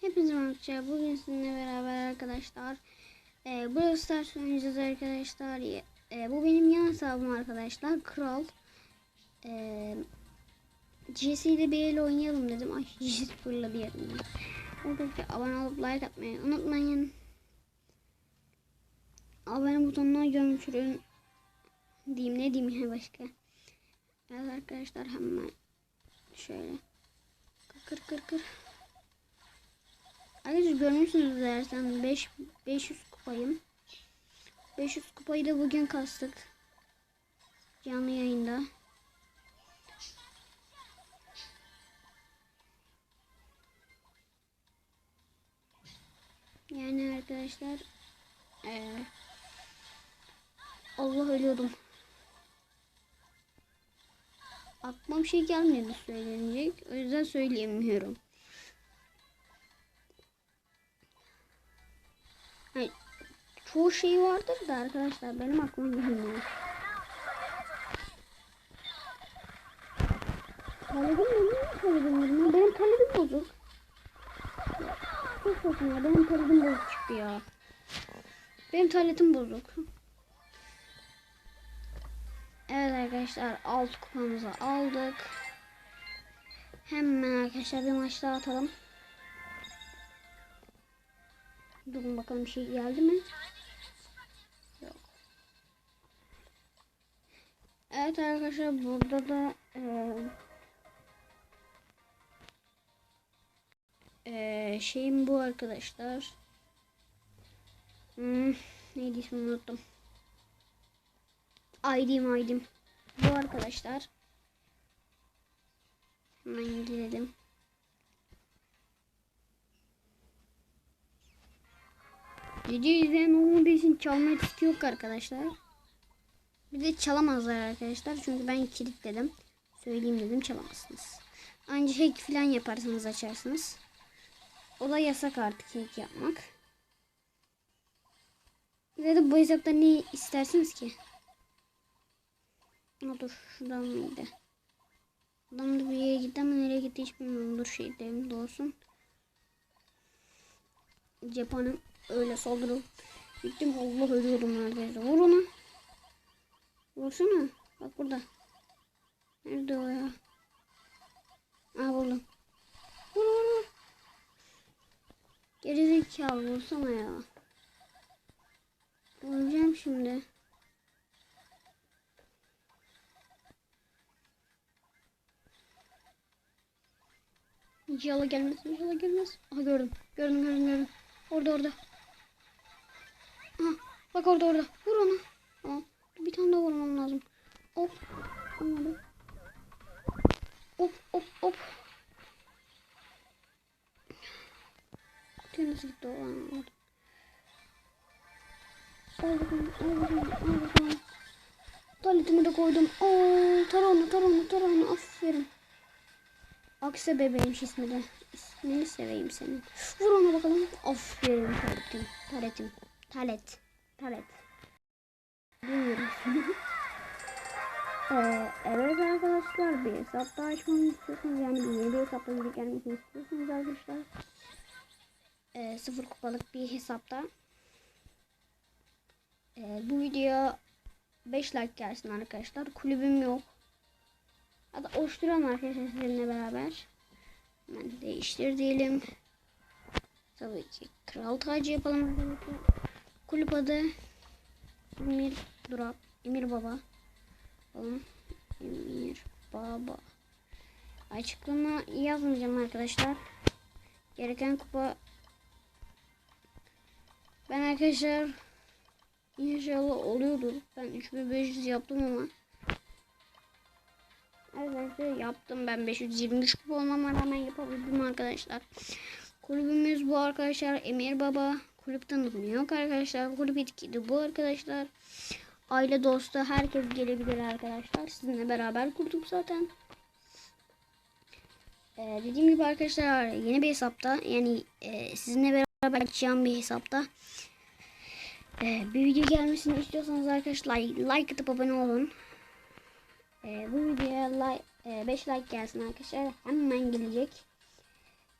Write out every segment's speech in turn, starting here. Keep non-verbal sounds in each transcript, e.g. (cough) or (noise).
Hepinize merhaba. Bugün sizinle beraber arkadaşlar. E, Brawl Stars oynayacağız arkadaşlar. E, bu benim yan hesabım arkadaşlar. Kral. E, Jesse ile bir el oynayalım dedim. Ay (laughs) Jesse fırladı yerinden. Oradaki abone olup like atmayı unutmayın. Abone butonuna gömçürün. Diyeyim ne diyeyim ya başka. Evet arkadaşlar hemen şöyle. Kır kır kır. Arkadaşlar görmüşsünüz dersen 5 500 kupayım. 500 kupayı da bugün kastık. Canlı yayında. Yani arkadaşlar eee Allah ölüyordum. Aklıma bir şey gelmedi söylenecek. O yüzden söyleyemiyorum. Hayır, çoğu şey vardır da arkadaşlar benim aklıma gelmiyor. Talebim benim talebim benim. Benim talebim bozuk. Çok saçma ya benim talebim bozuk çıktı ya. Benim taletim bozuk. Evet arkadaşlar alt kupamızı aldık. Hemen arkadaşlar bir maç daha atalım. Durun bakalım bir şey geldi mi? Yok. Evet arkadaşlar burada da e, e, şeyim bu arkadaşlar. Hmm, neydi ismini unuttum. ID'm ID'm. Bu arkadaşlar. Hemen gidelim. Video izleyen olmadığı için çalma etkisi yok arkadaşlar. Bir de çalamazlar arkadaşlar. Çünkü ben kilitledim. Söyleyeyim dedim çalamazsınız. Ancak hack falan yaparsanız açarsınız. O da yasak artık hack yapmak. Ya da bu hesapta ne istersiniz ki? Ha dur şuradan mıydı? Adam da bir yere gitti ama nereye gitti hiç bilmiyorum. Dur şey de olsun. Cephanem öyle saldırı. Gittim Allah ölüyorum neredeyse. Vur onu. Vursana. Bak burada. Nerede o ya? Aa buldum. Vur vur vur. Gerizekalı vursana ya. Vuracağım şimdi. İnşallah gelmez. İnşallah gelmez. Aha gördüm. Gördüm gördüm gördüm. Orada orada. Aha, bak orada orada. Vur onu. Aa, bir tane daha vurmam lazım. Hop. Olmadı. Hop hop hop. Kutuya nasıl gitti o? Anlamadım. Al bakalım. Al bakalım. Al bakalım. Taletimi de koydum. Oo, taronu taronu taronu. Aferin. Akse bebeğimmiş ismi de. İsmini seveyim senin. Vur ona bakalım. Aferin taletim. Taletim. Talet. Talet. (laughs) Ee, evet arkadaşlar bir hesap daha açmamı istiyorsanız yani bir yeni bir hesapla geri gelmesini istiyorsanız arkadaşlar. Ee, sıfır kupalık bir hesapta. Ee, bu video 5 like gelsin arkadaşlar. Kulübüm yok. Hatta oluşturalım arkadaşlar sizinle beraber. Hemen değiştir diyelim. Tabii ki kral tacı yapalım arkadaşlar. Kulüp adı Emir Durak. Emir Baba. Bakalım. Emir Baba. Açıklama yazmayacağım arkadaşlar. Gereken kupa ben arkadaşlar inşallah oluyordur. Ben 3500 yaptım ama Arkadaşlar yaptım ben 523 kupa olmama rağmen yapabildim arkadaşlar. Kulübümüz bu arkadaşlar. Emir Baba. Kulüp tanıtımı yok arkadaşlar. Kulüp etkili bu arkadaşlar. Aile dostu herkes gelebilir arkadaşlar. Sizinle beraber kurduk zaten. Ee, dediğim gibi arkadaşlar yeni bir hesapta yani e, sizinle beraber açacağım bir hesapta e, bir video gelmesini istiyorsanız arkadaşlar like atıp abone olun. Ee, bu videoya like, 5 like gelsin arkadaşlar. Hemen gelecek.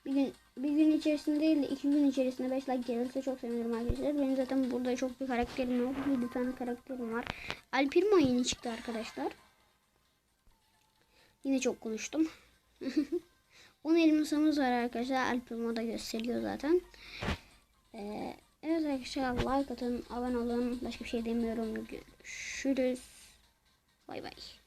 Bir gün bir gün içerisinde değil de iki gün içerisinde 5 like gelirse çok sevinirim arkadaşlar. Benim zaten burada çok bir karakterim yok. 7 tane karakterim var. Alpirmo yeni çıktı arkadaşlar. Yine çok konuştum. (laughs) 10 elmasımız var arkadaşlar. Alpirmo da gösteriyor zaten. Ee, evet arkadaşlar like atın, abone olun. Başka bir şey demiyorum. Görüşürüz. Bay bay.